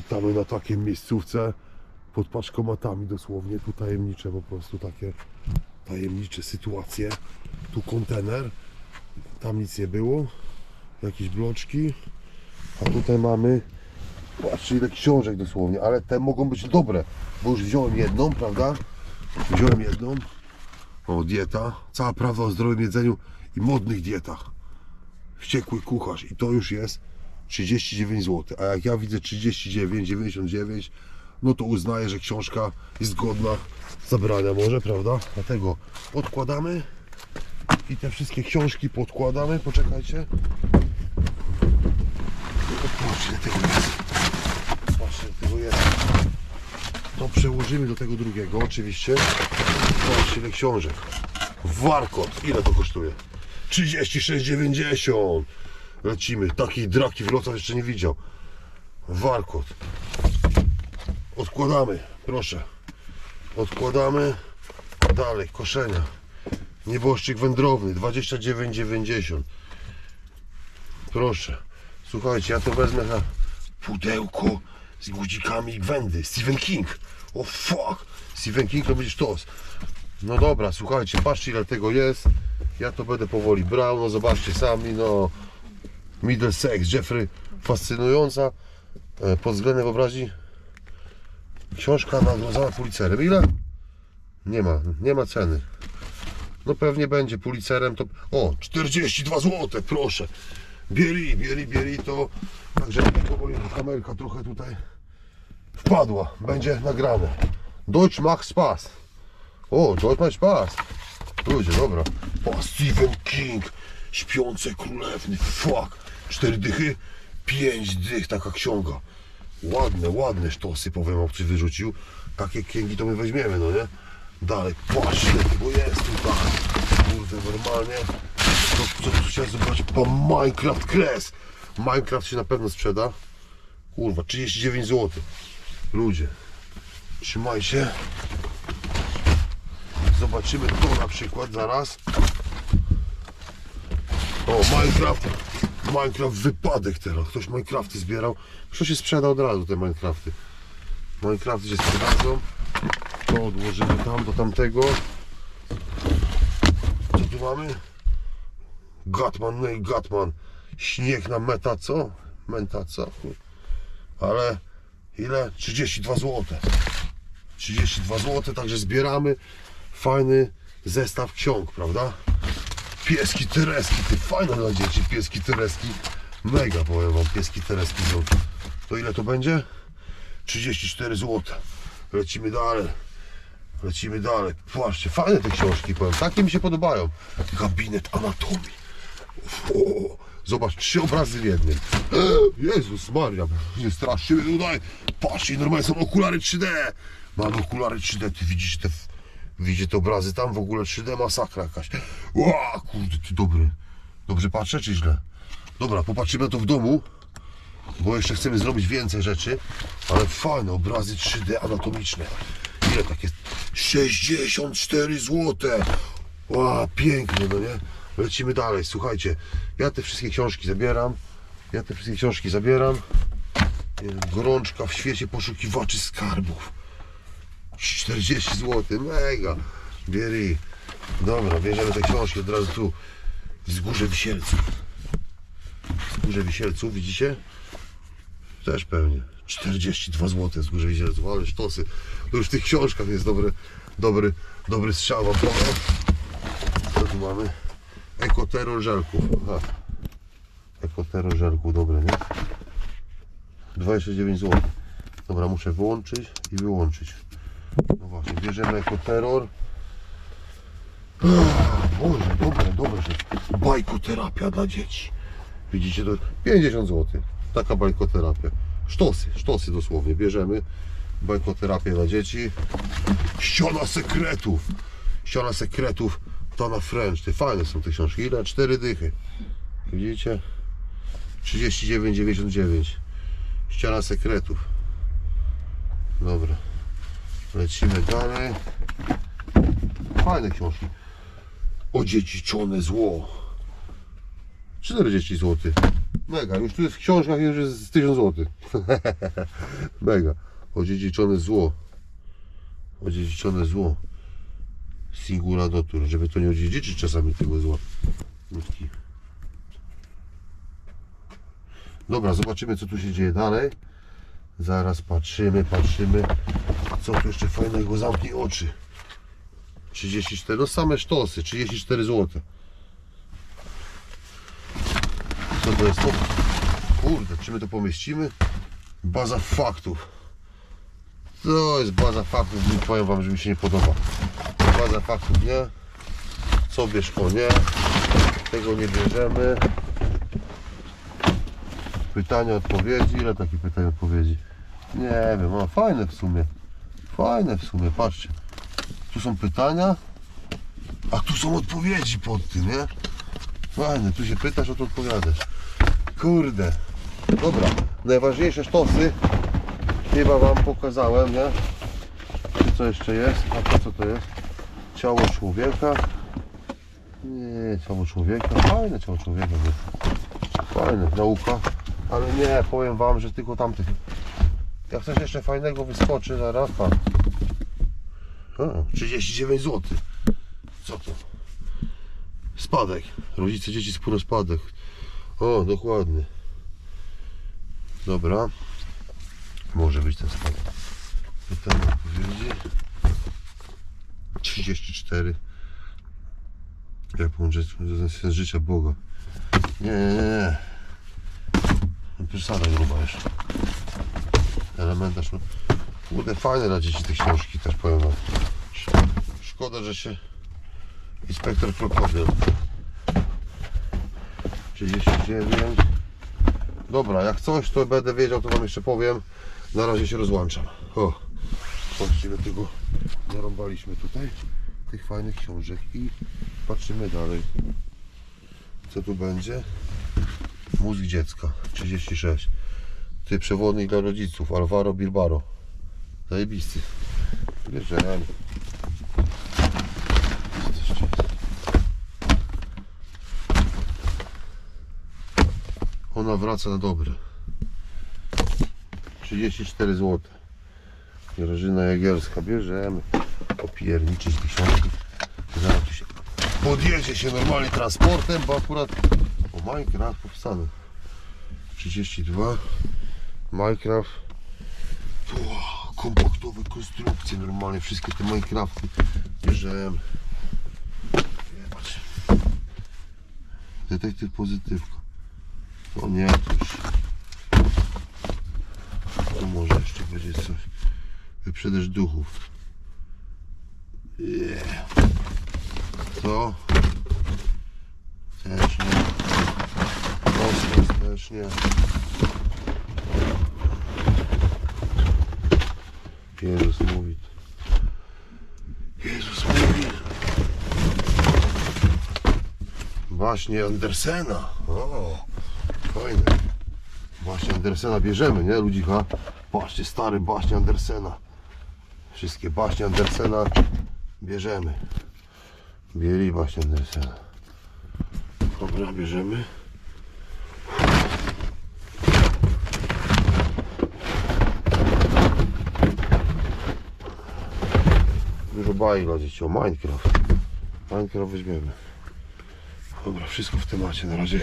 Witamy na takiej miejscówce pod paczkomatami dosłownie. Tu tajemnicze po prostu takie tajemnicze sytuacje. Tu kontener, tam nic nie było. Jakieś bloczki. A tutaj mamy, patrzcie ile książek dosłownie, ale te mogą być dobre, bo już wziąłem jedną, prawda? Wziąłem jedną. O, dieta. Cała prawda o zdrowym jedzeniu i modnych dietach. Wściekły kucharz. I to już jest 39 zł. A jak ja widzę 39, 99, no to uznaję, że książka jest godna zabrania może, prawda? Dlatego podkładamy i te wszystkie książki podkładamy. Poczekajcie. Patrzcie, tego jest. Patrzcie, tego jest. To przełożymy do tego drugiego, oczywiście. Patrzcie, ile książek. Warkot. Ile to kosztuje? 36,90. Lecimy. Takiej draki Wrocław jeszcze nie widział. Warkot. Odkładamy. Proszę. Odkładamy. Dalej. Koszenia. Nieboszczyk wędrowny. 29,90. Proszę. Słuchajcie, ja to wezmę na pudełko z gudzikami i gwędy. Stephen King. O fuck. Stephen King to będzie sztos. No dobra, słuchajcie, patrzcie ile tego jest. Ja to będę powoli brał, no zobaczcie sami, no Middlesex, Jeffrey, fascynująca e, pod względem wyobraźni książka nagrodzona Pulitzerem. Ile? Nie ma, nie ma ceny. No pewnie będzie Pulitzerem to... O, 42 zł, proszę. Bieri, bieri, bieri to... Także powoli kamerka trochę tutaj wpadła. Będzie nagrane. Deutsch macht Spaß. O, Deutsch macht Spaß. Ludzie, dobra. O, Stephen King. Śpiące królewny. Fuck. Cztery dychy. Pięć dych taka ksiąga. Ładne, ładne sztosy powiem obcy wyrzucił. Takie księgi to my weźmiemy, no nie? Dalej, patrzcie, bo jest tutaj. Kurde, normalnie. To, co tu chciałem zobaczyć? Pan Minecraft Kres. Minecraft się na pewno sprzeda. Kurwa, 39 zł. Ludzie, trzymaj się. Zobaczymy to na przykład zaraz. O, Minecraft. Minecraft wypadek teraz. Ktoś Minecrafty zbierał. Kto się sprzeda od razu te Minecrafty. Minecrafty się sprzedadzą. To odłożymy tam do tamtego. Co tu mamy? Gatman, no i Gatman. Śnieg na meta co? Menta co? Ale ile? 32 zł. 32 zł, także zbieramy fajny zestaw ksiąg, prawda? Pieski tereski, ty fajne dla dzieci, pieski tereski. Mega powiem wam, pieski tereski są. To ile to będzie? 34 zł. Lecimy dalej. Lecimy dalej. Patrzcie, fajne te książki, powiem. Takie mi się podobają. Gabinet anatomii. O, zobacz, trzy obrazy w jednym. Jezus Maria, nie straszymy tutaj. Patrzcie, normalnie są okulary 3D. Mamy okulary 3D, ty widzisz te, widzicie te obrazy tam w ogóle 3D, masakra jakaś. Ła, kurde, ty dobry. Dobrze patrzę, czy źle? Dobra, popatrzymy na to w domu, bo jeszcze chcemy zrobić więcej rzeczy, ale fajne obrazy 3D anatomiczne. Ile tak jest? 64 zł. Ła, pięknie, no nie? Lecimy dalej, słuchajcie. Ja te wszystkie książki zabieram. Ja te wszystkie książki zabieram. Gorączka w świecie poszukiwaczy skarbów. 40 zł, mega. Bierij. Dobra, bierzemy te książki od razu tu. Wzgórze Wisielców. Wzgórze Wisielców, widzicie? Też pewnie. 42 zł Wzgórze Wisielców, ale sztosy. To już w tych książkach jest dobry, dobry, dobry strzał. Co tu mamy? Ekoterror żelków. Aha. Ekoterror żelków, dobre, nie? 29 zł. Dobra, muszę wyłączyć i wyłączyć. No właśnie, bierzemy ekoterror. Boże, dobre, rzeczy. Bajkoterapia dla dzieci. Widzicie, to 50 zł. Taka bajkoterapia. Sztosy, sztosy dosłownie. Bierzemy bajkoterapię dla dzieci. Ściana sekretów. Ściana sekretów Tana French. Te fajne są te książki. Ile? Cztery dychy. Widzicie? 39,99. Ściana sekretów. Dobra. Lecimy dalej. Fajne książki. Odziedziczone zło. 40 zł. Mega, już tu jest w książkach już jest z 1000 zł. Mega. Odziedziczone zło. Odziedziczone zło. Singula dotur, żeby to nie odziedziczyć czasami tego zła. Nutki. Dobra, zobaczymy co tu się dzieje dalej. Zaraz patrzymy, patrzymy. Co tu jeszcze fajnego? Zamknij oczy. 34, no same sztosy, 34 zł. Co to jest? Kurde, czy my to pomieścimy? Baza faktów. To jest baza faktów, nie powiem wam, że mi się nie podoba. Baza faktów nie. Co bierz o nie. Tego nie bierzemy. Pytania, odpowiedzi. Ile takie pytań, odpowiedzi? Nie wiem, no fajne w sumie. Fajne w sumie, patrzcie. Tu są pytania, a tu są odpowiedzi pod tym, nie? Fajne, tu się pytasz, a tu odpowiadasz. Kurde. Dobra, najważniejsze sztosy chyba Wam pokazałem, nie? Czy co jeszcze jest? A to co to jest? Ciało człowieka. Nie, ciało człowieka. Fajne ciało człowieka. Fajne, nauka. Ale nie, powiem Wam, że tylko tamtych. Jak coś jeszcze fajnego wyskoczy zaraz, pan. A, 39 zł. Co to? Spadek. Rodzice dzieci spóro spadek. O, dokładnie. Dobra. Może być ten spadek. Pytanie odpowiedzi. 34. Jak połączyć sens życia Boga? Nie, nie, nie. Przesada gruba jeszcze. Elementarz. No. Kurde, fajne dla dzieci te książki, też powiem wam. Sz- Szkoda, że się inspektor krokodyl. 39. Dobra, jak coś, to będę wiedział, to wam jeszcze powiem. Na razie się rozłączam. O, właściwie tego narąbaliśmy tutaj tych fajnych książek i patrzymy dalej. Co tu będzie? Mózg dziecka 36. Ty przewodnik dla rodziców Alvaro Bilbaro. Zajebisty. Bierzemy. Ona wraca na dobre. 34 zł. Grażyna Jagielska. Bierzemy. Opierniczyć tysiączki. Zaraz tu się podjedzie się normalnie transportem, bo akurat o Minecraft powstany. 32 Minecraft Ło, kompaktowe konstrukcje normalnie wszystkie te Minecrafty bierzemy Patrz. detektyw pozytywka to nie to już to może jeszcze będzie coś wyprzedaż duchów yeah. to też nie Kosmos też nie. Jezus mówi. Jezus mówi. Właśnie Andersena. O, fajne. Właśnie Andersena bierzemy, nie ludzicha? Patrzcie, stary baśnie Andersena. Wszystkie baśnie Andersena bierzemy. Bieli baśnie Andersena. Dobra, bierzemy. Dla dzieci o Minecraft. Minecraft weźmiemy. Dobra, wszystko w temacie na razie.